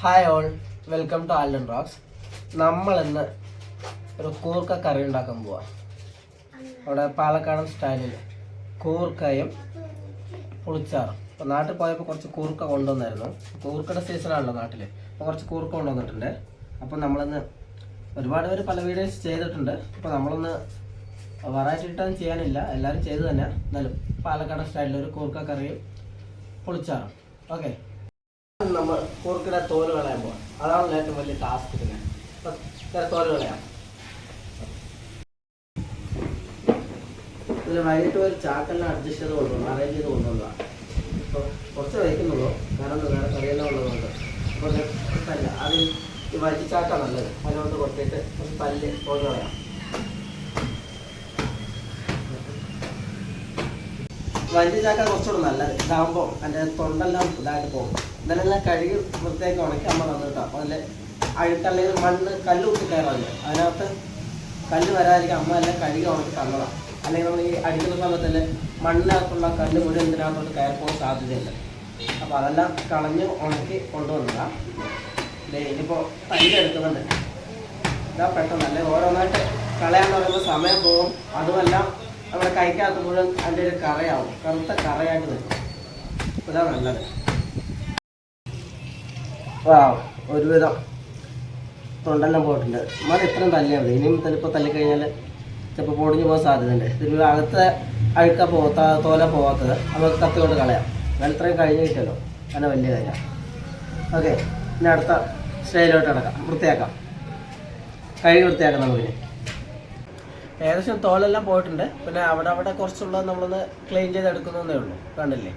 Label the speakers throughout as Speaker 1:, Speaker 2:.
Speaker 1: Hi all welcome to Alden Rocks നമ്മൾ ഇന്ന് ഒരു കൂർക്ക കറി ഉണ്ടാക്കാൻ പോവാ. അവിടെ പാലക്കാടൻ സ്റ്റൈലിൽ കൂർക്കയും പുളിച്ചാറും. അപ്പോൾ നാട്ടിൽ പോയപ്പോൾ കുറച്ച് കൂർക്ക കൊണ്ടുവന്നായിരുന്നു. കൂർക്കയുടെ സീസണാണല്ലോ നാട്ടിൽ അപ്പോൾ കുറച്ച് കൂർക്ക കൊണ്ടുവന്നിട്ടുണ്ട്. അപ്പോൾ നമ്മളിന്ന് ഒരുപാട് പേര് പല വീഡിയോസ് ചെയ്തിട്ടുണ്ട്. അപ്പോൾ നമ്മളൊന്ന് വെറൈറ്റി ഇട്ടൊന്നും ചെയ്യാനില്ല. എല്ലാവരും ചെയ്തു തന്നെ എന്നാലും പാലക്കാടൻ സ്റ്റൈലിൽ ഒരു കൂർക്ക കറിയും പുളിച്ചാറും. ഓക്കെ നമ്മൾ കൂർക്കിടെ തോൽ കളയാൻ പോകാം അതാണല്ലോ ഏറ്റവും വലിയ ടാസ്ക് ഇതിന്. തോൽ കളയാം. ഇതിൽ വൈകിട്ട് ഒരു ചാക്കെല്ലാം അഡ്ജസ്റ്റ് ചെയ്ത് കൊണ്ടുവന്നു അറേഞ്ച് ചെയ്ത് കൊണ്ടുപോകാം അപ്പോൾ കുറച്ച് വയ്ക്കുന്നുള്ളൂ. കാരണം വേറെ കറിയെല്ലാം ഉള്ളതുകൊണ്ട്. അപ്പോൾ അല്ല അത് ഈ വൈകി ചാക്കാണ് നല്ലത്. അതിനോട് കൊട്ടിയിട്ട് കുറച്ച് പല്ല് തോൽ കളയാം. വഞ്ചി ചാക്ക കുറച്ചുകൂടെ നല്ലത്. ഇതാകുമ്പോൾ എന്റെ തൊണ്ടെല്ലാം ഇതായിട്ട് പോകും. ഇതെല്ലാം കഴുകി വൃത്തിയാക്കി ഉണക്കി അമ്മ തന്നിട്ടോ അപ്പോൾ അതിൽ അഴുക്കല്ലെങ്കിൽ മണ്ണ് കല്ല് കുത്തി കയറാറില്ല? അതിനകത്ത് കല്ല് വരാതിരിക്കും അമ്മ എല്ലാം കഴുകി ഉണക്കി തന്നതാണ് അല്ലെങ്കിൽ നമ്മൾ ഈ അടിക്കുന്ന സമയത്തല്ലേ മണ്ണിനകത്തുള്ള കല്ല് മുഴുവൻ ഇതിനകത്തോട്ട് കയറിപ്പോകാൻ സാധ്യതയില്ല അപ്പോൾ അതെല്ലാം കളഞ്ഞ് ഉണക്കി കൊണ്ടുവന്നതാണ് ഇനിയിപ്പോൾ തൈര് എടുക്കുന്നുണ്ട്. ഇതാ അല്ലെ? ഓരോന്നായിട്ട് കളയാന്ന് പറയുമ്പോൾ സമയം പോകും. അതുമല്ല നമ്മുടെ കൈക്കകത്ത് മുഴുവൻ അതിന്റെ ഒരു കറയാവും. കറുത്ത കറയായിട്ട് നിൽക്കും. ഇതാണ് നല്ലത്. ഒരുവിധം തൊണ്ടെല്ലാം പോയിട്ടുണ്ട്. മതി ഇത്രയും തല്ലിയാൽ മതി. ഇനിയും തലിപ്പോൾ തല്ലിക്കഴിഞ്ഞാൽ ചിലപ്പോൾ പൊടിഞ്ഞു പോകാൻ സാധ്യതയുണ്ട്. ഇതിൽ അകത്തെ അഴുക്ക പോകാത്ത തോല പോകാത്തത് നമുക്ക് കത്തി കൊണ്ട് കളയാം. ഞാൻ ഇത്രയും കഴിഞ്ഞ് കിട്ടുമല്ലോ അങ്ങനെ വലിയ കാര്യം. ഓക്കെ ഇനി അടുത്ത സ്റ്റൈലോട്ട് കിടക്കാം. വൃത്തിയാക്കാം. കഴുകി വൃത്തിയാക്കാം നമുക്കിനി. ഏകദേശം തോലെല്ലാം പോയിട്ടുണ്ട്. പിന്നെ അവിടെ അവിടെ കുറച്ചുള്ളത് നമ്മളൊന്ന് ക്ലീൻ ചെയ്തെടുക്കുന്നതേ ഉള്ളൂ. കണ്ടില്ലേ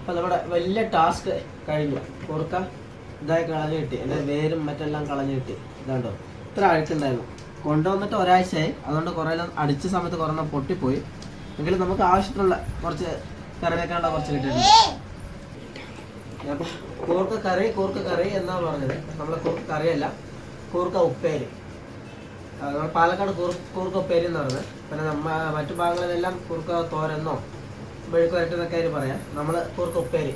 Speaker 1: അപ്പോൾ നമ്മുടെ വലിയ ടാസ്ക് കഴിഞ്ഞു. കുറുക്ക ഇതായി കളഞ്ഞു കിട്ടി. എന്റെ വേരും മറ്റെല്ലാം കളഞ്ഞു കിട്ടി. ഇതാണ്ടോ? ഇത്ര അഴുക്കുണ്ടായിരുന്നു കൊണ്ടുവന്നിട്ട് ഒരാഴ്ചയായി. അതുകൊണ്ട് കുറേ അടിച്ച സമയത്ത് കുറേ പൊട്ടിപ്പോയി. എങ്കിലും നമുക്ക് ആവശ്യത്തിനുള്ള കുറച്ച് കറി വെക്കാനുള്ള കുറച്ച് കിട്ടിയിട്ടുണ്ട്. അപ്പം കൂർക്ക കറി കൂർക്ക കറി എന്നാണ് പറഞ്ഞത്? നമ്മളെ കൂർക്ക കറിയല്ല കൂർക്ക ഉപ്പേരി. നമ്മൾ പാലക്കാട് കൂർ കൂർക്ക ഉപ്പേരി എന്ന് പറഞ്ഞത്. പിന്നെ നമ്മ മറ്റു ഭാഗങ്ങളിലെല്ലാം കൂർക്ക തോരെന്നോ മെഴുക്ക് എന്നൊക്കെ അതിന് പറയാം. നമ്മൾ കൂർക്ക ഉപ്പേരി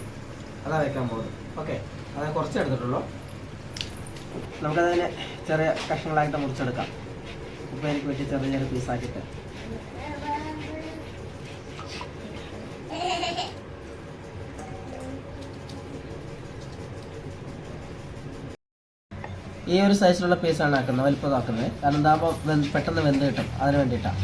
Speaker 1: അതാ വെക്കാൻ പോകുന്നത്. ഓക്കെ. അത് കുറച്ച് എടുത്തിട്ടുള്ളൂ. നമുക്കതിനെ ചെറിയ കഷ്ണങ്ങളായിട്ട് മുറിച്ചെടുക്കാം. ഉപ്പേരിക്ക് വെച്ച് ചെറിയ ചെറിയ പീസാക്കിയിട്ട്. ഈ ഒരു സൈസിലുള്ള പീസാണ് ആക്കുന്നത്. വലിപ്പമാക്കുന്നത്. കാരണം എന്താകുമ്പോൾ പെട്ടെന്ന് വെന്ത് കിട്ടും. അതിന് വേണ്ടിയിട്ടാണ്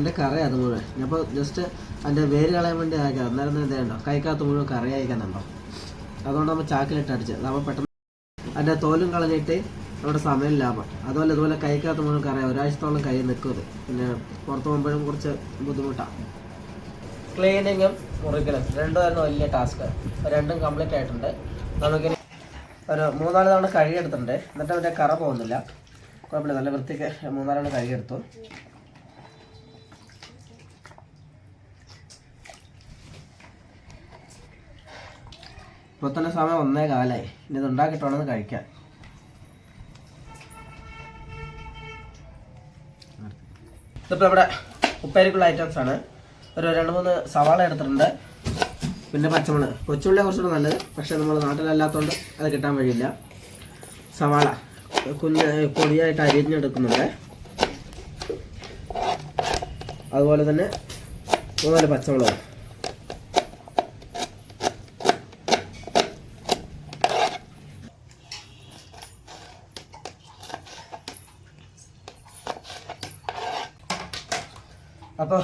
Speaker 1: അതിന്റെ കറി അത് മുഴുവൻ. ഞാനിപ്പോൾ ജസ്റ്റ് അതിന്റെ വേര് കളയാൻ വേണ്ടി ആക്കാം അന്നേരം തന്നെ ഇതേണ്ടോ? കൈക്കകത്ത് മുഴുവൻ കറി അയക്കുന്നുണ്ടോ അതുകൊണ്ട് നമ്മൾ ചാക്കിലിട്ട് അടിച്ച്. അപ്പോൾ പെട്ടെന്ന് അതിന്റെ തോലും കളഞ്ഞിട്ട് നമ്മുടെ സമയം ലാഭം. അതുപോലെ ഇതുപോലെ കൈക്കകത്ത് മുഴുവൻ കറിയാം. ഒരാഴ്ചത്തോളം കൈ നിൽക്കും ഇത്. പിന്നെ പുറത്ത് പോകുമ്പോഴും കുറച്ച് ബുദ്ധിമുട്ടാണ് ക്ലീനിങ്ങും മുറിക്കലും. രണ്ടുമായിരുന്നു വലിയ ടാസ്ക് രണ്ടും കംപ്ലീറ്റ് ആയിട്ടുണ്ട്. നമുക്കിനി ഒരു മൂന്നാൽ തവണ കഴുകിയെടുത്തിട്ടുണ്ട്. എന്നിട്ട് അവന്റെ കറ പോകുന്നില്ല. കുഴപ്പമില്ല. നല്ല വൃത്തിക്ക് മൂന്നാൽ തവണ കഴുകിയെടുത്തു. ഇപ്പോൾ തന്നെ സമയം ഒന്നേ കാലായി. ഇനി ഇത് ഉണ്ടാക്കിട്ടോണെന്ന് കഴിക്കാൻ. ഇതിപ്പോൾ ഇവിടെ ഉപ്പേരിക്കുള്ള ആണ്. ഒരു രണ്ട് മൂന്ന് സവാള എടുത്തിട്ടുണ്ട്. പിന്നെ പച്ചമുളക്. കൊച്ചുള്ളി കുറച്ചുകൂടെ നല്ലത്. പക്ഷേ നമ്മൾ നാട്ടിലല്ലാത്തതുകൊണ്ട് അത് കിട്ടാൻ വഴിയില്ല. സവാള. കുഞ്ഞ് പൊടിയായിട്ട് അരിഞ്ഞെടുക്കുന്നുണ്ട്. അതുപോലെ തന്നെ മൂന്നാൽ പച്ചമുളക്. അപ്പോൾ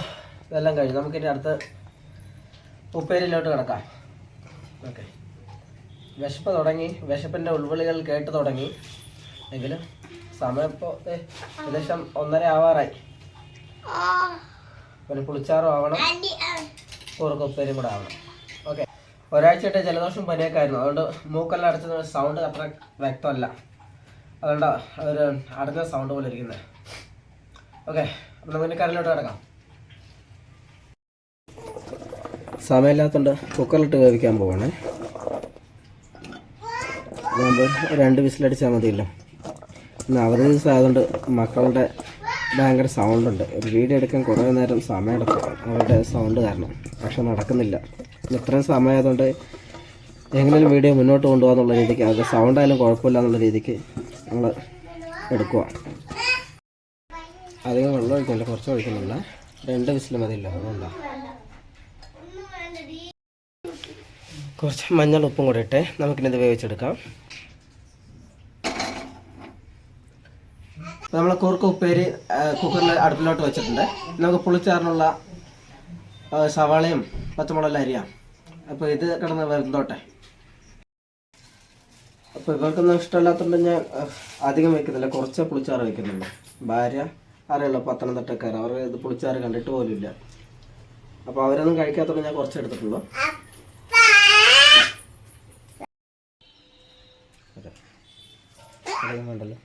Speaker 1: ഇതെല്ലാം കഴിഞ്ഞു. നമുക്കിനി അടുത്ത് ഉപ്പേരിയിലോട്ട് കിടക്കാം. ഓക്കെ. വിശപ്പ് തുടങ്ങി. വിശപ്പിന്റെ ഉൾവിളികൾ കേട്ട് തുടങ്ങി. എങ്കിലും സമയം ഇപ്പോൾ ഏകദേശം ഒന്നര ആവാറായി. പിന്നെ പുളിച്ചാറും ആവണം. കുറുക്ക് ഉപ്പേരി കൂടെ ആവണം. ഓക്കെ. ഒരാഴ്ചയായിട്ട് ജലദോഷം പനിയൊക്കെ ആയിരുന്നു. അതുകൊണ്ട് മൂക്കെല്ലാം അടച്ചത് സൗണ്ട് അത്ര വ്യക്തമല്ല. അതുകൊണ്ട് അതൊരു അടഞ്ഞ സൗണ്ട് പോലെ ഇരിക്കുന്നത് ഓക്കെ. നമുക്ക് കരലോട്ട് കിടക്കാം. സമയമില്ലാത്തതുകൊണ്ട് കുക്കറിലിട്ട് വേവിക്കാൻ പോവാണേ. രണ്ട് വിസിലടിച്ചാൽ മതിയല്ലോ. ഇന്ന് അവധി ദിവസം ആയതുകൊണ്ട് മക്കളുടെ ഭയങ്കര സൗണ്ടുണ്ട്. ഒരു വീഡിയോ എടുക്കാൻ കുറേ നേരം സമയമെടുക്കും അവരുടെ സൗണ്ട് കാരണം. പക്ഷെ നടക്കുന്നില്ല. ഇത്രയും സമയമായതുകൊണ്ട് എങ്ങനെയും വീഡിയോ മുന്നോട്ട് കൊണ്ടുപോകാന്നുള്ള രീതിക്ക് അത് സൗണ്ട് ആയാലും കുഴപ്പമില്ല എന്നുള്ള രീതിക്ക് നമ്മൾ എടുക്കുക അധികം വെള്ളം ഒഴിക്കുന്നില്ല കുറച്ച് ഒഴിക്കുന്നില്ല രണ്ട് വിസിൽ മതിയല്ലോ അതുകൊണ്ടാണ് കുറച്ച് മഞ്ഞൾ ഉപ്പും കൂടെ ഇട്ട് നമുക്കിനിത് വേവിച്ചെടുക്കാം. നമ്മൾ കൂർക്ക ഉപ്പേരി കുക്കറിൽ അടുപ്പിലോട്ട് വെച്ചിട്ടുണ്ട്. നമുക്ക് പുളിച്ചാറിനുള്ള സവാളയും പച്ചമുളകെല്ലാം അരിയാം. അപ്പോൾ ഇത് കിടന്ന് വരുന്നോട്ടെ അപ്പോൾ ഇവർക്കൊന്നും ഇഷ്ടമല്ലാത്തതുകൊണ്ട് ഞാൻ അധികം വെക്കുന്നില്ല. കുറച്ച് പുളിച്ചാറ് വെക്കുന്നുള്ളൂ. ഭാര്യ അറിയുള്ളൂ പത്തനംതിട്ടക്കാർ അവർ ഇത് പുളിച്ചാറ് കണ്ടിട്ട് പോലുമില്ല. അപ്പോൾ അവരൊന്നും കഴിക്കാത്തതുകൊണ്ട് ഞാൻ കുറച്ച് എടുത്തിട്ടുള്ളൂ. അധികം വേണ്ടല്ലോ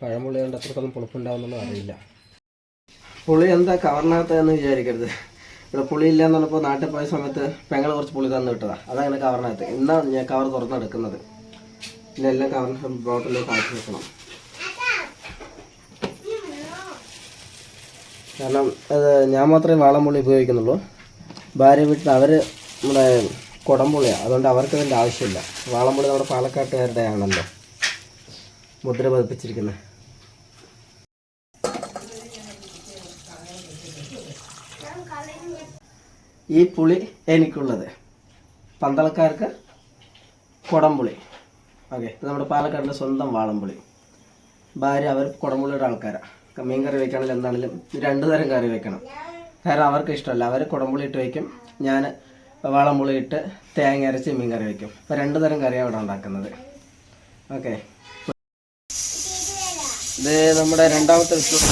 Speaker 1: പഴംപുളി കൊണ്ട് അത്രത്തോളം പുളിപ്പുണ്ടാവുന്നൊന്നും അറിയില്ല. പുളി എന്താ കവറിനകത്ത് എന്ന് വിചാരിക്കരുത്. ഇവിടെ പുളി ഇല്ല എന്ന് നാട്ടിൽ പോയ സമയത്ത് പെങ്ങൾ കുറച്ച് പുളി തന്നു വിട്ടതാ. അതാണ് കവറിനകത്ത് ഇന്നാണ് ഞാൻ കവർ തുറന്നെടുക്കുന്നത്. ഇതെല്ലാം കവറിന് ബോട്ടിലേക്ക് ആക്കി വെക്കണം. കാരണം ഞാൻ മാത്രമേ വാളമ്പുള്ളി ഉപയോഗിക്കുന്നുള്ളൂ. ഭാര്യ വീട്ടിൽ അവർ നമ്മുടെ കുടംപുളിയാണ് അതുകൊണ്ട് അവർക്ക് അതിന്റെ ആവശ്യമില്ല. വാളംപുളി നമ്മുടെ പാലക്കാട്ടുകാരുടെ ആണല്ലോ മുദ്ര പതിപ്പിച്ചിരിക്കുന്നത് ഈ പുളി എനിക്കുള്ളത്. പന്തളക്കാർക്ക് കുടംപുളി. ഓക്കെ ഇത് നമ്മുടെ പാലക്കാടിന്റെ സ്വന്തം വാളംപുളി. ഭാര്യ അവർ കുടംപുളിയുടെ ആൾക്കാരാണ് മീൻ കറി വെക്കണമെങ്കിൽ എന്താണെങ്കിലും രണ്ടു തരം കറി വെക്കണം. കാരണം അവർക്ക് ഇഷ്ടമല്ല. അവർ കുടംപുളി ഇട്ട് വയ്ക്കും ഞാൻ വാളംപുളി ഇട്ട് തേങ്ങ അരച്ച് മീൻ കറി വയ്ക്കും അപ്പോൾ രണ്ട് തരം കറിയാണ് ഇവിടെ ഉണ്ടാക്കുന്നത്. ഓക്കെ. ഇത് നമ്മുടെ രണ്ടാമത്തെ വിസിൽ.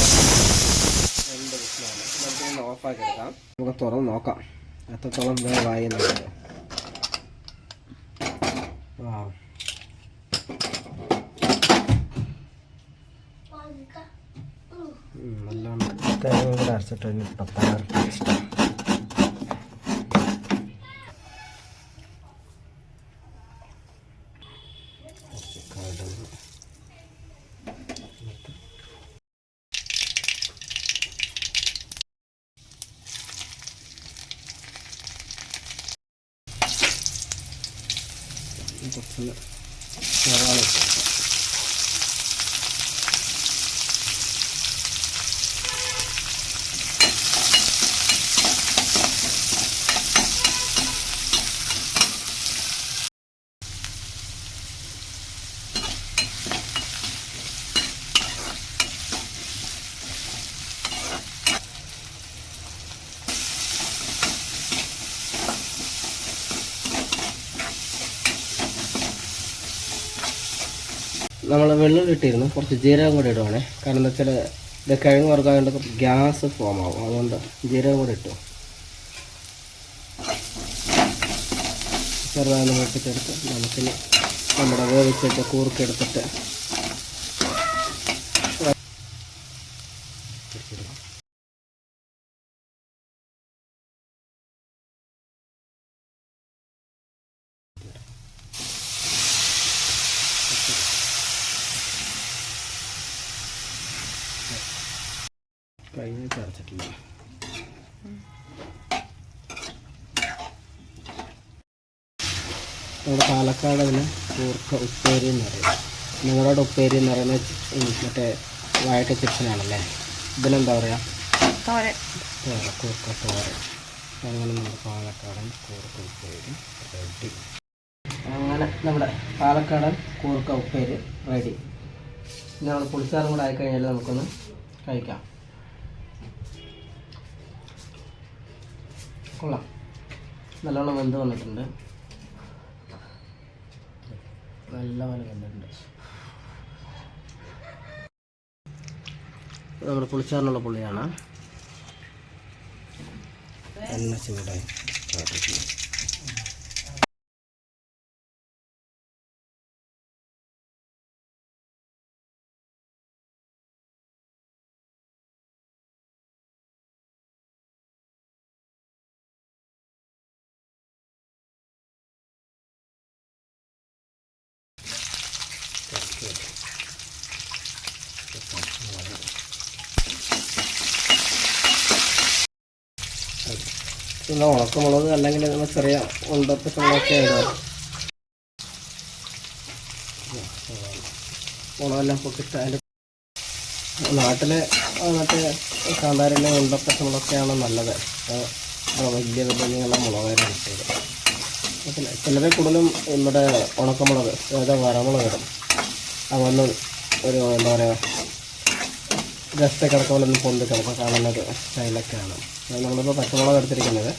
Speaker 1: രണ്ട് നമുക്കിതൊന്ന് ഓഫാക്കി എടുക്കാം. നമുക്ക് തുറന്ന് നോക്കാം. എത്രത്തോളം വേവായി നല്ലോണം തേങ്ങ കൂടെ പത്താറ് ടേസ്റ്റ് കടുക് കുറച്ച് സവാള ഇട്ടു. നമ്മൾ വെള്ളം ഇട്ടിരുന്നു. കുറച്ച് ജീരകം കൂടി ഇടുവാണേ. കാരണം എന്താ വെച്ചാൽ ഇത് കിഴങ്ങ് വറുക്കാണ്ട് ഗ്യാസ് ഫോം ആവും. അതുകൊണ്ട് ജീരകം കൂടി ഇട്ടു. ചെറുതായി വെട്ടിച്ചെടുത്ത് നമുക്കിനി നമ്മുടെ വേവിച്ചിട്ട് കൂർക്കെടുത്തിട്ട് കഴിഞ്ഞ് ചേർത്തിട്ടില്ല നമ്മുടെ പാലക്കാട് അതിന് കൂർക്ക ഉപ്പേരി എന്ന് പറയും. നിങ്ങളുടെ ഉപ്പേരി എന്ന് പറയുന്നത് മറ്റേ വയറ്റ ചിപ്സിനാണല്ലേ? ഇതിലെന്താ പറയുക
Speaker 2: തോരൻ.
Speaker 1: കൂർക്ക തോര അങ്ങനെ നമ്മുടെ പാലക്കാടൻ കൂർക്ക ഉപ്പേരി റെഡി അങ്ങനെ നമ്മുടെ പാലക്കാടൻ കൂർക്ക ഉപ്പേരി റെഡി ഇനി നമ്മൾ പുളിച്ചാറും കൂടെ ആയിക്കഴിഞ്ഞാൽ നമുക്കൊന്ന് കഴിക്കാം. കൊള്ളാം നല്ലോണം വെന്ത് വന്നിട്ടുണ്ട്. നല്ല പോലെ വെന്തിട്ടുണ്ട് നമ്മുടെ പുളിച്ചാറിനുള്ള പുള്ളിയാണ് എണ്ണ ചൂടായി. പിന്നെ ഉണക്കമുളക് അല്ലെങ്കിൽ നമ്മൾ ചെറിയ ഉണ്ടപ്പച്ചമുളകൊക്കെ ഇടുക. മുളകെല്ലാം പൊട്ടിട്ട് അതിന്റെ നാട്ടിലെ മറ്റേ കാന്താരിലെ ഉണ്ടപ്പച്ചമുളകൊക്കെയാണ് നല്ലത്. വലിയ വലിയുള്ള മുളകാണ് ചെയ്ത് പിന്നെ ചിലരെ കൂടുതലും നമ്മുടെ ഉണക്കമുളക് അതായത് വരമുളക് ഇടും. അതൊന്നും ഒരു എന്താ പറയുക ജസ്റ്റ് കിടക്കുമ്പോഴൊന്നും പൊന്തി കിടക്കും കാണുന്നത് സ്റ്റൈലൊക്കെയാണ് അത് നമ്മളിപ്പോൾ പച്ചമുളക് എടുത്തിരിക്കുന്നത്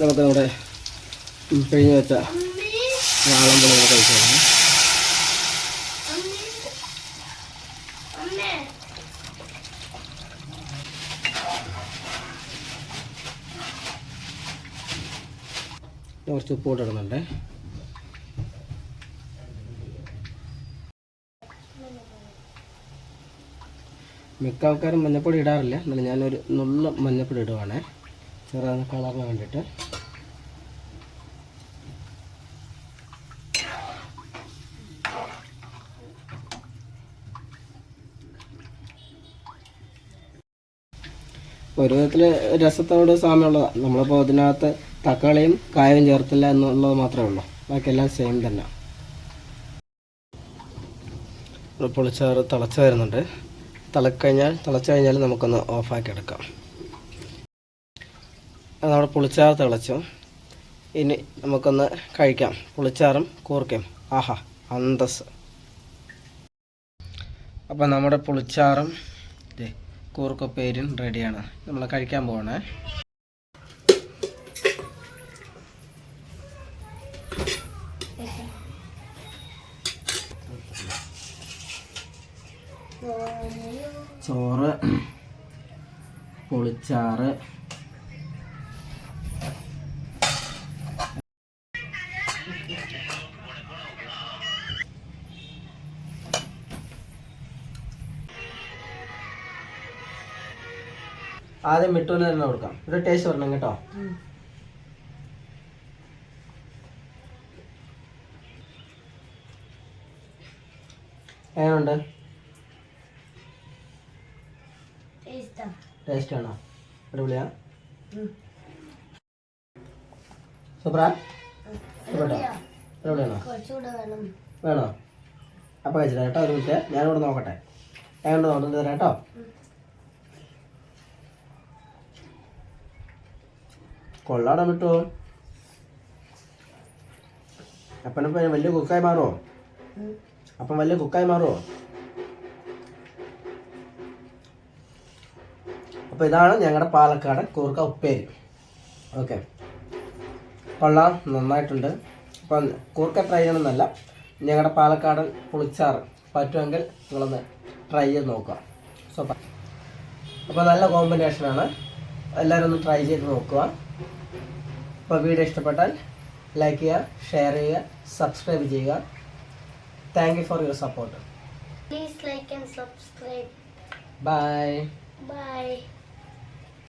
Speaker 1: നമുക്ക് നമ്മുടെ പിഴിഞ്ഞ് വെച്ച വാളമ്പുളക് കഴിക്കാം കുറച്ച് ഉപ്പ് കൂടെ മിക്ക ആൾക്കാരും മഞ്ഞപ്പൊടി ഇടാറില്ല. എന്നാലും ഞാനൊരു നുള്ള മഞ്ഞപ്പൊടി ഇടുവാണ്. ചെറുതാണ് കളറിന് വേണ്ടിയിട്ട്. ഒരു വിധത്തിൽ രസത്തോട് സാമ്യമുള്ളതാണ് നമ്മളിപ്പോൾ ഇതിനകത്ത് തക്കാളിയും കായും ചേർത്തില്ല എന്നുള്ളത് മാത്രമേ ഉള്ളൂ. ബാക്കിയെല്ലാം സെയിം തന്നെ. പൊളിച്ചാറ് തിളച്ച് വരുന്നുണ്ട്. തിളക്കഴിഞ്ഞാൽ തിളച്ചു കഴിഞ്ഞാൽ നമുക്കൊന്ന് ഓഫാക്കി എടുക്കാം. നമ്മുടെ പുളിച്ചാറ് തിളച്ചു. ഇനി നമുക്കൊന്ന് കഴിക്കാം. പുളിച്ചാറും കൂർക്കയും. ആഹാ അന്തസ് അപ്പം നമ്മുടെ പുളിച്ചാറും കൂർക്കപ്പേരും റെഡിയാണ്. നമ്മൾ കഴിക്കാൻ പോകണേ ആദ്യം മിട്ടൂന് തന്നെ കൊടുക്കാം. ഒരു ടേസ്റ്റ് വരണം കേട്ടോ. എങ്ങനെയുണ്ട്? ടേസ്റ്റ് ആണോ? അടിപൊളിയാ? സൂപ്പറാ? അടിപൊളിയാണോ?
Speaker 2: വേണം.
Speaker 1: അപ്പൊ കഴിച്ചിട്ടാ കേട്ടോ ഒരു മിനിറ്റ്. ഞാനിവിടെ നോക്കട്ടെ. എങ്ങനെ നോക്കുന്നത് കേട്ടോ. കൊള്ളാടാ മിട്ടോ. അപ്പനിപ്പം വലിയ കുക്കായി മാറുമോ അപ്പം വലിയ കുക്കായി മാറോ അപ്പോൾ ഇതാണ് ഞങ്ങളുടെ പാലക്കാട് കൂർക്ക ഉപ്പേരി. ഓക്കെ. കൊള്ളാം നന്നായിട്ടുണ്ട്. അപ്പം കൂർക്ക ട്രൈ ചെയ്യണമെന്നല്ല ഞങ്ങളുടെ പാലക്കാടൻ പുളിച്ചാറ് പറ്റുമെങ്കിൽ നിങ്ങളൊന്ന് ട്രൈ ചെയ്ത് നോക്കുക. സോ അപ്പോൾ നല്ല കോമ്പിനേഷനാണ് എല്ലാവരും ഒന്ന് ട്രൈ ചെയ്ത് നോക്കുക. അപ്പോൾ വീഡിയോ ഇഷ്ടപ്പെട്ടാൽ ലൈക്ക് ചെയ്യുക ഷെയർ ചെയ്യുക സബ്സ്ക്രൈബ് ചെയ്യുക thank you for your support
Speaker 2: Please like and subscribe.
Speaker 1: Bye
Speaker 2: Bye.